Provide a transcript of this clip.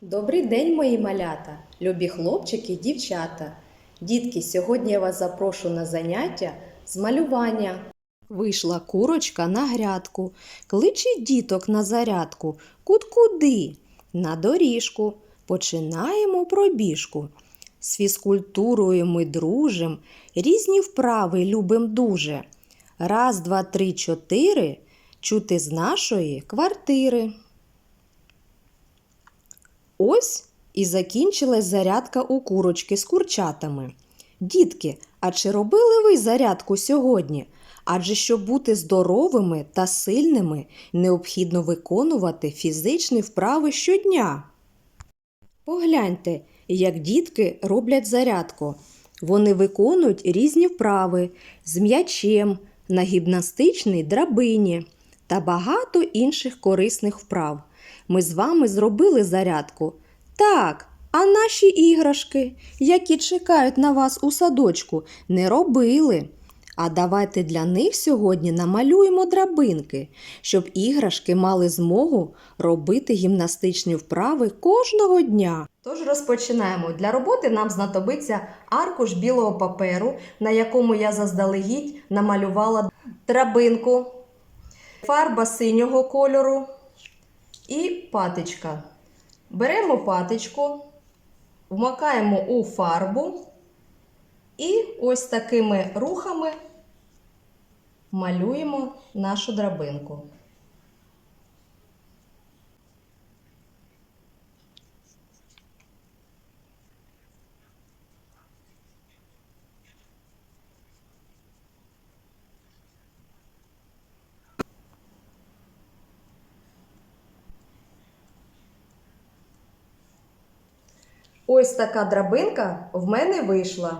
Добрий день, мої малята, любі хлопчики дівчата. Дітки, сьогодні я вас запрошу на заняття з малювання. Вийшла курочка на грядку, кличе діток на зарядку. Кут-куди? На доріжку. Починаємо пробіжку. З фізкультурою ми дружим, різні вправи любим дуже. Раз, два, три, чотири. Чути з нашої квартири. Ось і закінчилась зарядка у курочки з курчатами. Дітки, а чи робили ви зарядку сьогодні? Адже щоб бути здоровими та сильними, необхідно виконувати фізичні вправи щодня. Погляньте, як дітки роблять зарядку. Вони виконують різні вправи з м'ячем, на гімнастичній драбині та багато інших корисних вправ. Ми з вами зробили зарядку. Так, а наші іграшки, які чекають на вас у садочку, не робили. А давайте для них сьогодні намалюємо драбинки, щоб іграшки мали змогу робити гімнастичні вправи кожного дня. Тож розпочинаємо. Для роботи нам знадобиться аркуш білого паперу, на якому я заздалегідь намалювала драбинку, фарба синього кольору і патичка. Беремо патичку, вмикаємо у фарбу і ось такими рухами малюємо нашу драбинку. Ось така драбинка в мене вийшла.